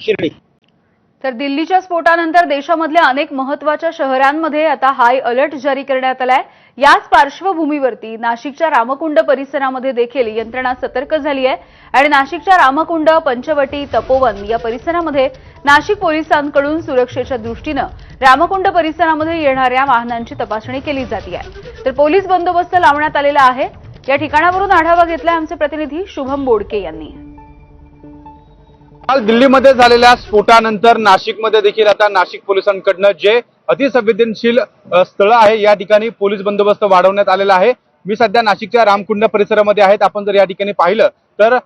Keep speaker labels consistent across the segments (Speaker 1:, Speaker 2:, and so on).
Speaker 1: शिर्डी.
Speaker 2: तर दिल्लीच्या स्फोटानंतर देशामधल्या अनेक महत्त्वाच्या शहरांमध्ये आता हाय अलर्ट जारी करण्यात आलाय. याच पार्श्वभूमीवरती नाशिकच्या रामकुंड परिसरामध्ये देखील यंत्रणा सतर्क झाली आहे. आणि नाशिकच्या रामकुंड पंचवटी तपोवन या परिसरामध्ये नाशिक पोलिसांकडून सुरक्षेच्या दृष्टीनं रामकुंड परिसरामध्ये येणाऱ्या वाहनांची तपासणी केली जाते आहे. तर पोलीस बंदोबस्त लावण्यात आलेला आहे. या ठिकाणावरून आढावा घेतलाय आमचे प्रतिनिधी शुभम बोडके यांनी.
Speaker 3: काल दिल्लीमध्ये झालेल्या स्फोटानंतर नाशिकमध्ये देखील आता नाशिक पोलिसांकडनं जे अतिसंवेदनशील स्थळं आहे या ठिकाणी पोलीस बंदोबस्त वाढवण्यात आलेला आहे. मी सध्या नाशिकच्या रामकुंड परिसरामध्ये आहेत. आपण जर या ठिकाणी पाहिलं तर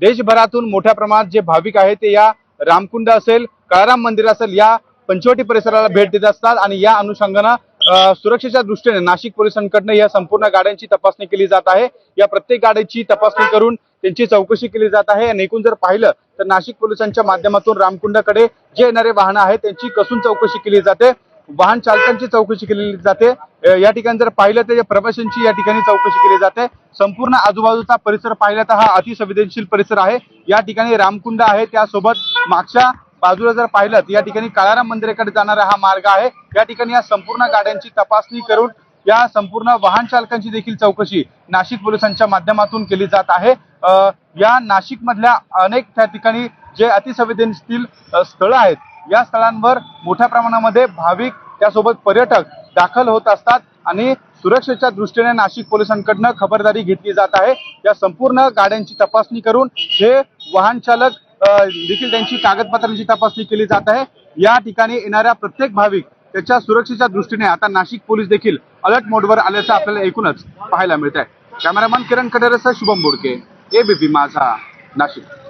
Speaker 3: देशभरातून मोठ्या प्रमाणात जे भाविक आहेत ते या रामकुंड असेल काळाराम मंदिर असेल या पंचवटी परिसराला भेट देत असतात आणि या अनुषंगानं सुरक्षेच्या दृष्टीने नाशिक पोलिसांकडनं या संपूर्ण गाड्यांची तपासणी केली जात आहे. या प्रत्येक गाड्यांची तपासणी करून त्यांची चौकशी केली जात आहे. आणि एकूण जर पाहिलं तर नाशिक पोलिसांच्या माध्यमातून रामकुंडाकडे जे येणारे वाहनं आहेत त्यांची कसून चौकशी केली जाते. वाहन चालकांची चौकशी केली जाते. या ठिकाणी जर पाहिलं तर या प्रवाशांची या ठिकाणी चौकशी केली जाते. संपूर्ण आजूबाजूचा परिसर पाहिला तर हा अतिसंवेदनशील परिसर आहे. या ठिकाणी रामकुंड आहे. त्यासोबत मागच्या बाजूला जर पाहिलं तर या ठिकाणी काळाराम मंदिराकडे जाणारा हा मार्ग आहे. या ठिकाणी या संपूर्ण गाड्यांची तपासणी करून या संपूर्ण वाहन चालकांची देखील चौकशी नाशिक पोलिसांच्या माध्यमातून केली जात आहे. या नाशिक मधल्या अनेक त्या ठिकाणी जे अतिसंवेदनशील स्थळं आहेत या स्थळांवर मोठ्या प्रमाणामध्ये भाविक त्यासोबत पर्यटक दाखल होत असतात आणि सुरक्षेच्या दृष्टीने नाशिक पोलिसांकडनं खबरदारी घेतली जात आहे. या संपूर्ण गाड्यांची तपासणी करून हे वाहन चालक देखील त्यांची कागदपत्रांची तपासणी केली जात आहे. या ठिकाणी येणाऱ्या प्रत्येक भाविक त्याच्या सुरक्षेच्या दृष्टीने आता नाशिक पोलीस देखील अलर्ट मोडवर आल्याचं आपल्याला एकूणच पाहायला मिळत आहे कॅमेरामॅन किरण कडेरसह शुभम बोडके. एबीपी माझा नाशिक